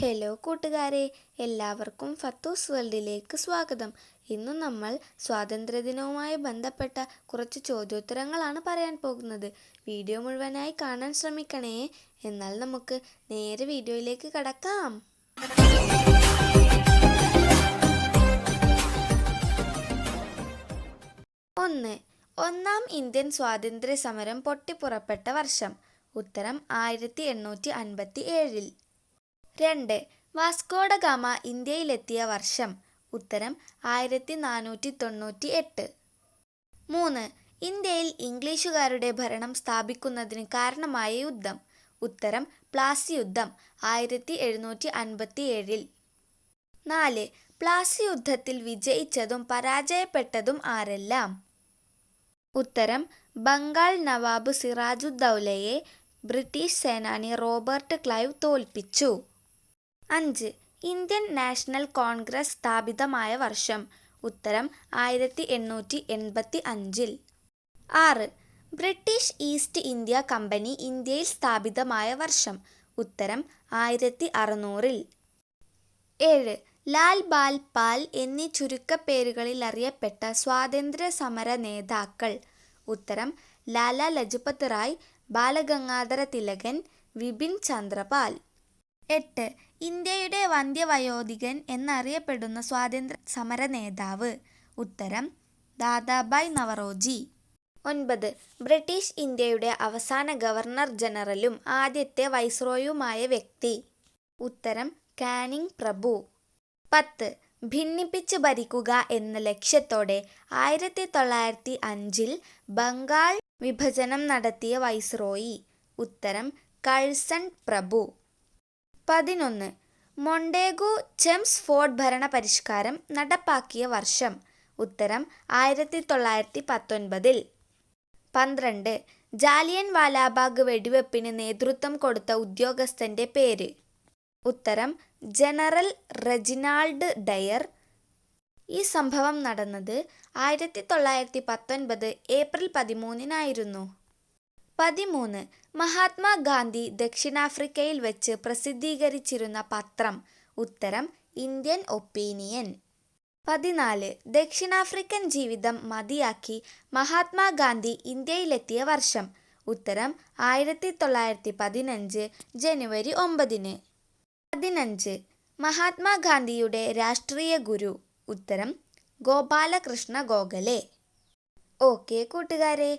Hello കൂട്ടുകാരെ എല്ലാവർക്കും ഫത്തൂസ് വേൾഡിലേക്ക് സ്വാഗതം. ഇന്ന് നമ്മൾ സ്വാതന്ത്ര്യദിനവുമായി ബന്ധപ്പെട്ട കുറച്ച് ചോദ്യോത്തരങ്ങളാണ് പറയാൻ പോകുന്നത്. വീഡിയോ മുഴുവനായി കാണാൻ ശ്രമിക്കണേ. എന്നാൽ നമുക്ക് നേരെ വീഡിയോയിലേക്ക് കടക്കാം. ഒന്ന് ഒന്നാം ഇന്ത്യൻ സ്വാതന്ത്ര്യ സമരം പൊട്ടിപ്പുറപ്പെട്ട വർഷം. ഉത്തരം ആയിരത്തി എണ്ണൂറ്റി അൻപത്തി ഏഴിൽ. രണ്ട്. വാസ്കോഡ ഗാമ ഇന്ത്യയിലെത്തിയ വർഷം. ഉത്തരം ആയിരത്തി നാനൂറ്റി തൊണ്ണൂറ്റി എട്ട് മൂന്ന്. ഇന്ത്യയിൽ ഇംഗ്ലീഷുകാരുടെ ഭരണം സ്ഥാപിക്കുന്നതിന് കാരണമായ യുദ്ധം. ഉത്തരം പ്ലാസി യുദ്ധം ആയിരത്തി എഴുന്നൂറ്റി അൻപത്തി ഏഴിൽ നാല്. പ്ലാസി യുദ്ധത്തിൽ വിജയിച്ചതും പരാജയപ്പെട്ടതും ആരെല്ലാം? ഉത്തരം ബംഗാൾ നവാബ് സിറാജുദ്ദൗലയെ ബ്രിട്ടീഷ് സേനാനി റോബർട്ട് ക്ലൈവ് തോൽപ്പിച്ചു. അഞ്ച്. ഇന്ത്യൻ നാഷണൽ കോൺഗ്രസ് സ്ഥാപിതമായ വർഷം. ഉത്തരം ആയിരത്തി എണ്ണൂറ്റി എൺപത്തി അഞ്ചിൽ ആറ്. ബ്രിട്ടീഷ് ഈസ്റ്റ് ഇന്ത്യ കമ്പനി ഇന്ത്യയിൽ സ്ഥാപിതമായ വർഷം. ഉത്തരം ആയിരത്തി അറുന്നൂറിൽ ഏഴ്. ലാൽ ബാൽ പാൽ എന്നീ ചുരുക്കപ്പേരുകളിൽ അറിയപ്പെട്ട സ്വാതന്ത്ര്യ സമര നേതാക്കൾ. ഉത്തരം ലാലാ ലജപത് റായ് ബാലഗംഗാധര തിലകൻ വിപിൻ ചന്ദ്രപാൽ. എട്ട്. ഇന്ത്യയുടെ വന്ധ്യവയോധികൻ എന്നറിയപ്പെടുന്ന സ്വാതന്ത്ര്യ സമര നേതാവ്. ഉത്തരം ദാദാബായ് നവറോജി. ഒൻപത്. ബ്രിട്ടീഷ് ഇന്ത്യയുടെ അവസാന ഗവർണർ ജനറലും ആദ്യത്തെ വൈസ്രോയുമായ വ്യക്തി. ഉത്തരം കാനിങ് പ്രഭു. പത്ത്. ഭിന്നിപ്പിച്ച് ഭരിക്കുക എന്ന ലക്ഷ്യത്തോടെ ആയിരത്തി തൊള്ളായിരത്തി അഞ്ചിൽ ബംഗാൾ വിഭജനം നടത്തിയ വൈസ്രോയി. ഉത്തരം കഴ്സൺ പ്രഭു. പതിനൊന്ന്. മൊണ്ടേഗു ചെംസ് ഫോർഡ് ഭരണ പരിഷ്കാരം നടപ്പാക്കിയ വർഷം. ഉത്തരം ആയിരത്തി തൊള്ളായിരത്തി പത്തൊൻപതിൽ പന്ത്രണ്ട്. ജാലിയൻ വാലാബാഗ് വെടിവെപ്പിന് നേതൃത്വം കൊടുത്ത ഉദ്യോഗസ്ഥന്റെ പേര്. ഉത്തരം ജനറൽ റെജിനാൾഡ് ഡയർ. ഈ സംഭവം നടന്നത് ആയിരത്തി തൊള്ളായിരത്തി പത്തൊൻപത് ഏപ്രിൽ പതിമൂന്നിനായിരുന്നു. പതിമൂന്ന്. മഹാത്മാഗാന്ധി ദക്ഷിണാഫ്രിക്കയിൽ വെച്ച് പ്രസിദ്ധീകരിച്ചിരുന്ന പത്രം. ഉത്തരം ഇന്ത്യൻ ഒപ്പീനിയൻ. പതിനാല്. ദക്ഷിണാഫ്രിക്കൻ ജീവിതം മതിയാക്കി മഹാത്മാഗാന്ധി ഇന്ത്യയിലെത്തിയ വർഷം. ഉത്തരം ആയിരത്തി തൊള്ളായിരത്തി പതിനഞ്ച് ജനുവരി ഒമ്പതിന്. പതിനഞ്ച്. മഹാത്മാഗാന്ധിയുടെ രാഷ്ട്രീയ ഗുരു. ഉത്തരം ഗോപാലകൃഷ്ണ ഗോഖലെ. ഓക്കെ കൂട്ടുകാരെ.